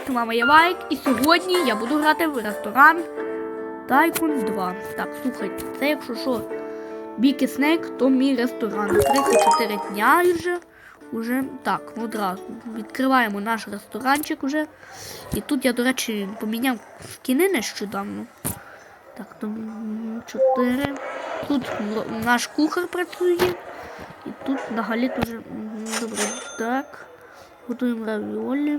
Привіт, мама я Лайк. І сьогодні я буду грати в ресторан Tycoon 2. Так, слухайте, це якщо що, Бікі Снейк, то мій ресторан. 34 дня вже. Уже так, одразу. Відкриваємо наш ресторанчик уже. І тут я, до речі, поміняв скіни нещодавно. Так, то 4. Тут наш кухар працює. І тут взагалі дуже добре. Так. Готуємо равіолі,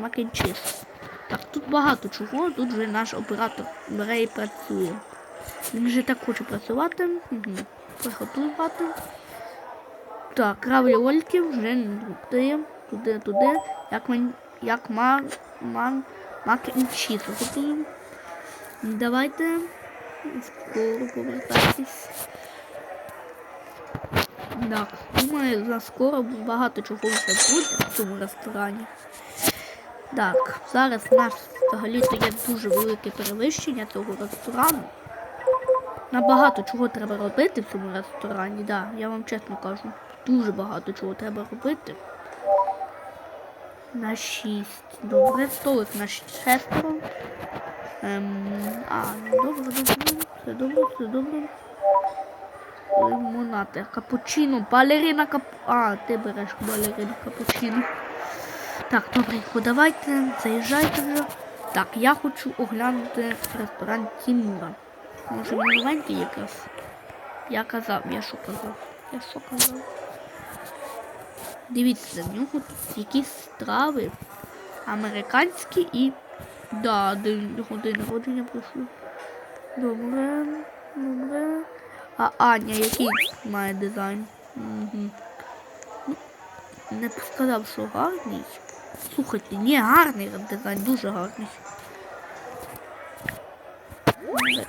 макінчіз. Так, тут багато чого, тут вже наш оператор бере і працює. Він вже так хоче працювати. Приготувати. Так, равіольки вже туди, туди, туди. Як мен, як ма, ман, мак готуємо. Давайте скоро повертатись. Так, думаю, за скоро багато чого вже буде в цьому ресторані. Так, зараз у нас взагалі-то є дуже велике перевищення цього ресторану. Набагато чого треба робити в цьому ресторані, да, я вам чесно кажу. Дуже багато чого треба робити. На 6. Добре, столик на шестеро. Ем, а, добре, добре, все добре, все добре. Лимонати. Капучино. Балерина кап... А, ти береш балерину капучино. Так, добренько, давайте, заїжджайте вже. Так, я хочу оглянути ресторан Тімура. Може новенький якраз? Я казав, я що казав? Я що казав? Дивіться, в нього тут якісь страви американські і. Да, день, день народження пройшло. Добре, добре. А Аня, який має дизайн? Угу. Не сказав, що гарний. Слухайте, ні, гарний дизайн, дуже гарний.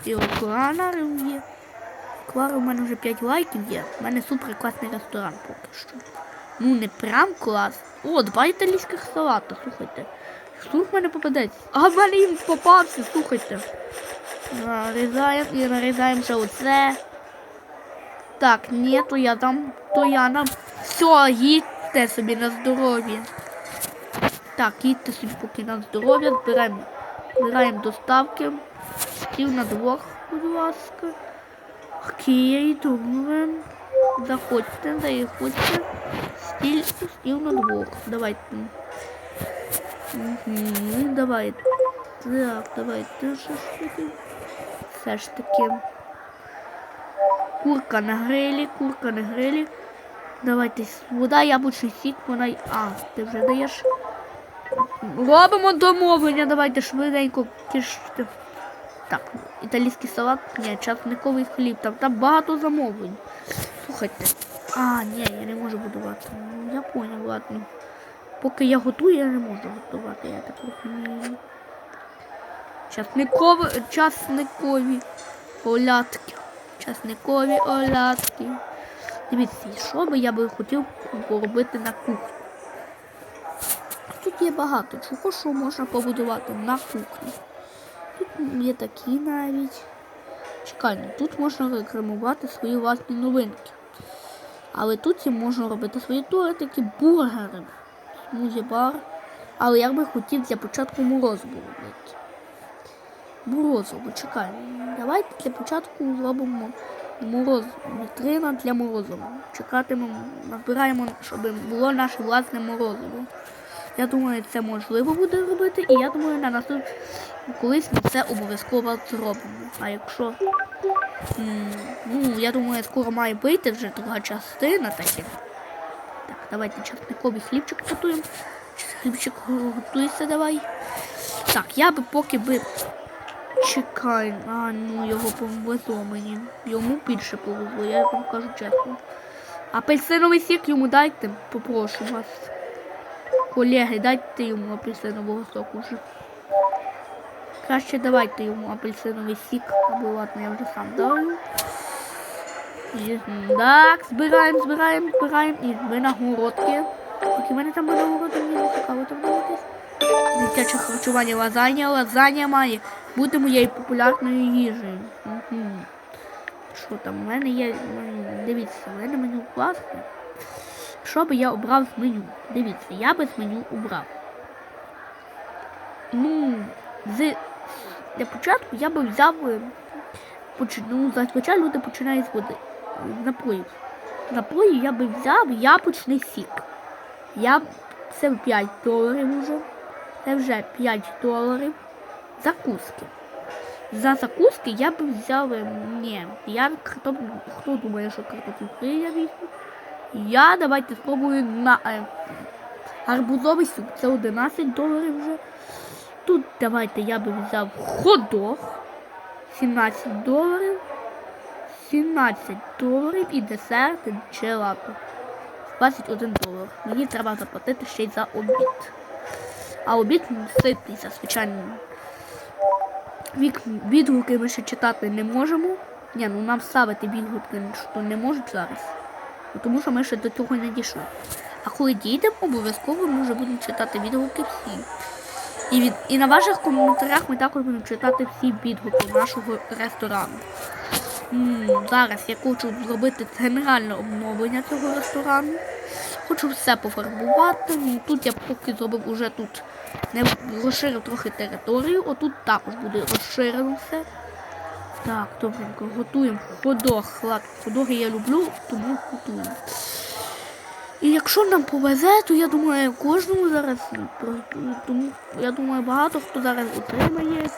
І океанарів є. Квар у мене вже 5 лайків є. У мене супер класний ресторан поки що. Ну не прям клас. О, два італійських салата, слухайте. Що в мене попадеться? А в мене їм попався, слухайте. Нарізаємо і нарізаємо ще оце. Так, ні, то я там, то я нам. Все, їдьте собі на здоров'я. Так, їдьте собі поки на здоров'я, збираємо, збираємо доставки. Стіл на двох, будь ласка. Окей, добре. Заходьте, заходьте. Стіль, стіл на двох. Давайте. Угу, давайте. Так, давайте. Все ж таки. Курка на грилі, курка на грилі. Давайте вода, яблучний сік, вона. А, ти вже даєш. Робимо домовлення, давайте швиденько киште. Так, італійський салат, ні, часниковий хліб, там, там багато замовлень. Слухайте. А, ні, я не можу будувати. Ну, Я поняв, ладно. Поки я готую, я не можу готувати, я так розумію. Часникові, часникові олятки. Часникові олятки. Дивіться, що би я би хотів поробити на кухні. Тут є багато чого, що можна побудувати на кухні. Тут є такі навіть. Чекай, ну, тут можна рекламувати свої власні новинки. Але тут і можна робити свої тортики, бургери, смузі-бар. Але я би хотів для початку морозиво робити. Морозиво, чекай. Давайте для початку зробимо мороз, вітрина для морозива. Чекатимемо, набираємо, щоб було наше власне морозиво. Я думаю, це можливо буде робити, і я думаю, на наступ колись ми це обов'язково зробимо. А якщо ну, я думаю, скоро має вийти вже друга частина таки. Так, давайте часниковий хлібчик готуємо. Хлібчик готується, давай. Так, я би поки би чекай, а ну його повезло мені. Йому більше повезло, я вам кажу чесно. Апельсиновий сік йому дайте, попрошу вас. Колеги, дайте йому апельсинового соку вже. Краще давайте йому апельсиновий сік, або ладно, я вже сам даю. Так, збираємо, збираємо, збираємо. І ми на городки. Які в мене там буде городки, мені не цікаво там дивитись. Дитяче харчування лазанья. Лазанья має бути моєю популярною їжею. Угу. Що там? У мене є. Дивіться, у мене меню класне. Що би я обрав з меню? Дивіться, я би з меню обрав. ну, з, для початку я би взяв. е, Ну, зазвичай люди починають з води. Напоїв. З Напоїв я би взяв яблучний сік. Я це 5 доларів уже. Це вже 5 доларів. Закуски. За закуски я б взяв. е, Ні, я картоп... Хто думає, що картоплю фрі я візьму? Я давайте спробую на е, гарбузовий суп. Це 11 доларів вже. Тут давайте я би взяв ходох. 17 доларів. 17 доларів і десерт челато. 21 долар. Мені треба заплатити ще й за обід. А обід ситний, звичайно. Відгуки ми ще читати не можемо. Ні, ну нам ставити відгуки що не можуть зараз. Ну, Тому що ми ще до цього не дійшли. А коли дійдемо, обов'язково ми вже будемо читати відгуки всі. І, від, і на ваших коментарях ми також будемо читати всі відгуки нашого ресторану. М, зараз я хочу зробити генеральне обновлення цього ресторану. Хочу все пофарбувати. Ну, Тут я поки зробив уже тут не розширив трохи територію. Отут також буде розширено все. Так, добренько, готуємо ходох. Ладно, ходоги я люблю, тому готуємо. І якщо нам повезе, то я думаю, кожному зараз, тому я думаю, багато хто зараз отримає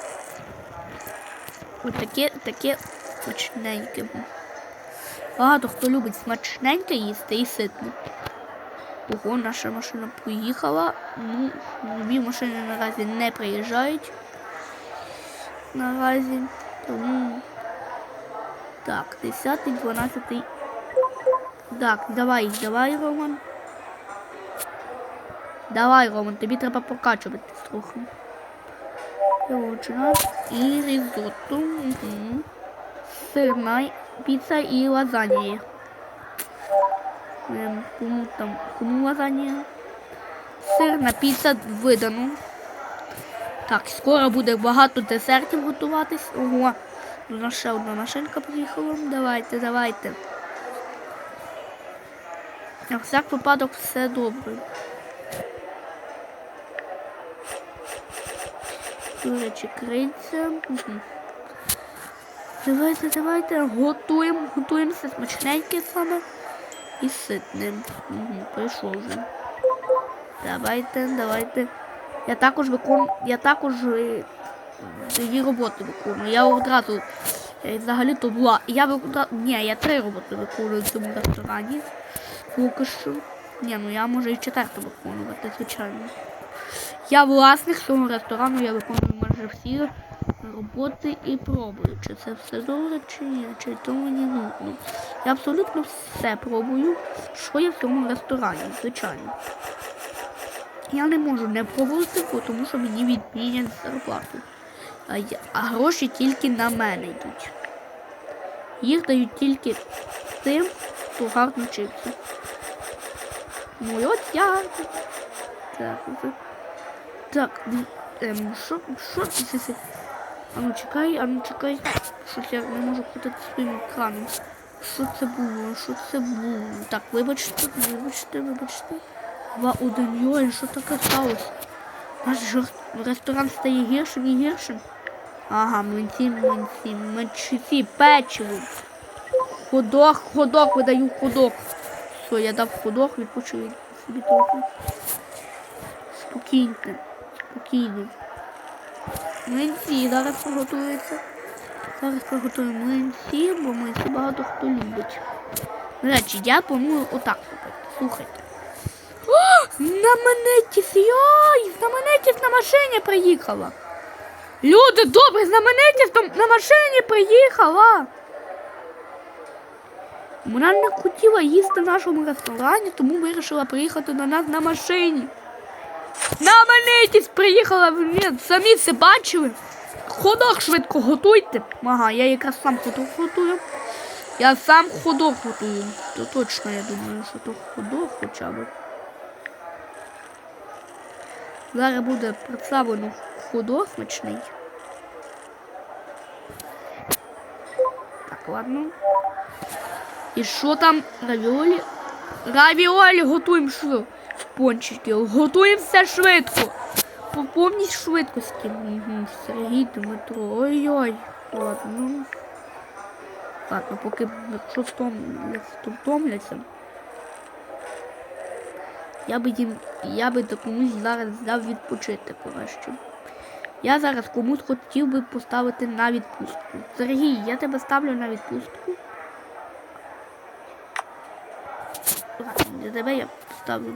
ось таке, таке смачненьке. Багато хто любить смачненьке їсти і ситне. Ого, наша машина поїхала. Ну, нові машини наразі не приїжджають. Наразі. Тому. Так, 10, 12. Так, давай, давай, Роман. Давай, Роман, тобі треба покачуватись трохи. Пілочина і різотто. Угу. Сирна піца і лазанья. Кому там, кому лазанья? Сирна піца видано. Так, скоро буде багато десертів готуватись. Ого, у нас ще одна машинка приїхала. Давайте, давайте. На всяк випадок все добре. До речі, криця. Давайте, давайте, готуємо, готуємося смачненьке саме і ситним. Угу, прийшов вже. Давайте, давайте. Я також виконую, я також е, її роботи виконую. Я одразу е, взагалі-то була. Я виконала. Ні, я три роботи виконую в цьому ресторані. Поки що. Ні, ну я можу і четверту виконувати, звичайно. Я власник цього ресторану, я виконую майже всі роботи і пробую, чи це все добре, чи ні, чи то мені нудно. Я абсолютно все пробую, що є в цьому ресторані, звичайно. Я не можу не пробувати, тому що мені відмінять зарплату. А, я, а гроші тільки на мене йдуть. Їх дають тільки тим, хто гарно вчився. Ну і от я. Так, так, ем, що, що це? це? А ну чекай, а ну чекай. Щось я не можу крутити своїм екраном. Що це було? Що це було? Так, вибачте, вибачте, вибачте. Два один йой, що таке сталося? Наш жор- ресторан стає гіршим і гіршим. Ага, млинці, млинці, млинці, печиво. Ходок, ходок, видаю ходок. Все, я дав ходок, відпочив собі трохи. Спокійно, спокійно. Млинці зараз приготуються. Зараз приготуємо млинці, бо млинці багато хто любить. До я планую отак робити. Слухайте. О, знаменитість! Йой! Знаменитість на машині приїхала. Люди, добре, на- на машині приїхала. Вона не хотіла їсти в нашому ресторані, тому вирішила приїхати до нас на машині. Знаменитість приїхала, ви самі це бачили. Ходок швидко готуйте. Ага, я якраз сам ходок готую. Я сам ходок готую. То точно я думаю, що то ходок хоча б. Зараз буде представлено ходок смачний. Так, ладно. І що там? Равіолі? Равіолі готуємо швидко. Пончики. Готуємо все швидко. по повній швидкості. Угу. Сергій Дмитро. Ой-ой. Ладно. ну. Ладно, поки якщо втомляться, то. Я би їм, я би комусь зараз дав відпочити краще. Я зараз комусь хотів би поставити на відпустку. Сергій, я тебе ставлю на відпустку. Для тебе я поставлю.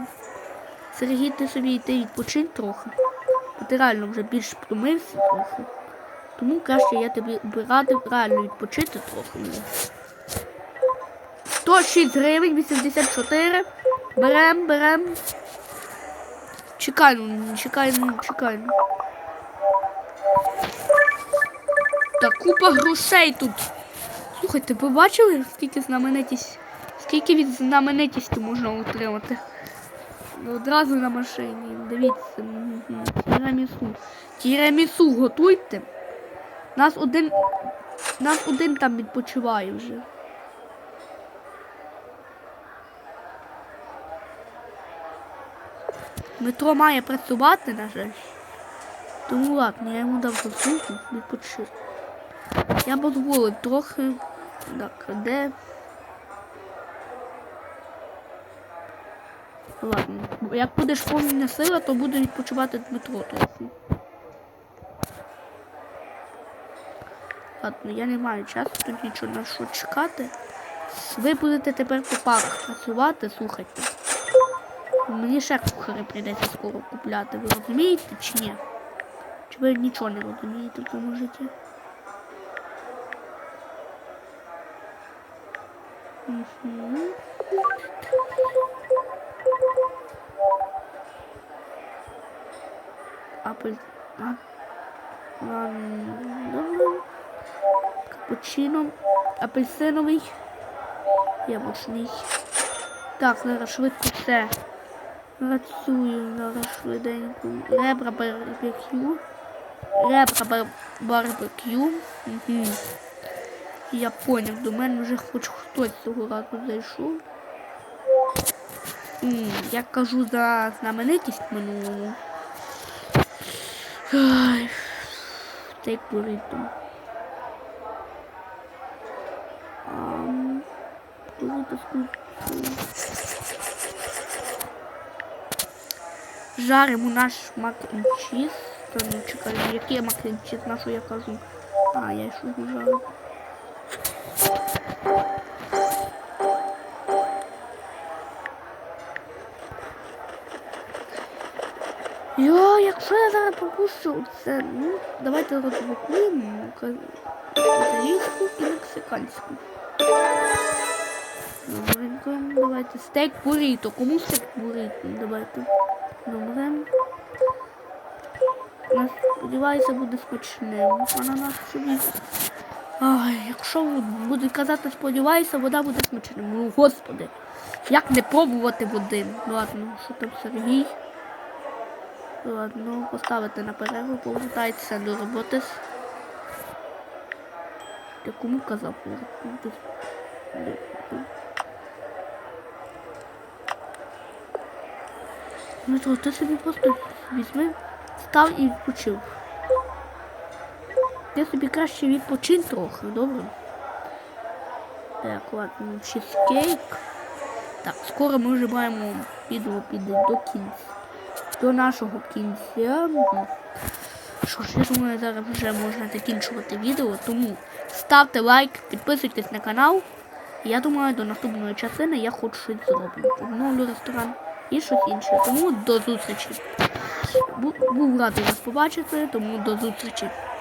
Сергій, ти собі йти відпочинь трохи. Ти реально вже більш втомився трохи. Тому краще я тобі би радив реально відпочити трохи 106 гривень, 84. Берем, берем. Чекаємо, чекаємо, чекаємо. Та купа грошей тут. Слухайте, ви бачили, скільки знаменитість, скільки від знаменитісті можна отримати? Одразу на машині. Дивіться. Тірамісу. Тірамісу готуйте. Нас один. Нас один там відпочиває вже. Метро має працювати, на жаль. Тому ладно, я йому дав заслугу відпочити. Я дозволив трохи. Так, де? Як будеш повна сила, то буде відпочивати Дмитро трохи. Ладно, я не маю часу тут нічого на що чекати. Ви будете тепер по парку працювати, слухайте. Мені ще кухари прийдеться скоро купляти, ви розумієте чи ні? Чи ви нічого не розумієте в цьому житті? Мгм. Апель... Капучино. Апельсиновий. Яблучний. Так, зараз швидко все. Працюю зараз швиденько. Ребра барбекю. Ребра бар барбекю. Угу. Я поняв, до мене вже хоч хтось цього разу зайшов. Я кажу за знаменитість минулому. Буррито. Ам, Буррито з куркою. Жаримо наш мак н чіз. Та ну чекай, який мак н чіз, на що я кажу? А, я що жарю. Йо, якщо я зараз пропущу це, ну, давайте розблокуємо італійську і мексиканську. Добренько, давайте стейк буррито. Кому стейк буррито? Давайте. Добре. Я сподіваюся, буде смачним. Ананас собі. Ай, якщо буде казати сподіваюся, вода буде смачним. Ну, господи. Як не пробувати води? Ладно, що там Сергій? Ладно, поставити на перерву, повертайтеся до роботи. Я кому казав? Ну то ти собі просто візьми, став і відпочив. Ти собі краще відпочинь трохи, добре? Так, ладно, чизкейк. Так, скоро ми вже маємо відео піде до кінця. До нашого кінця. Що ж, я думаю, зараз вже можна закінчувати відео, тому ставте лайк, підписуйтесь на канал. Я думаю, до наступної частини я хоч щось зроблю. Обновлю ресторан і щось інше. Тому до зустрічі. Був радий вас побачити, тому до зустрічі.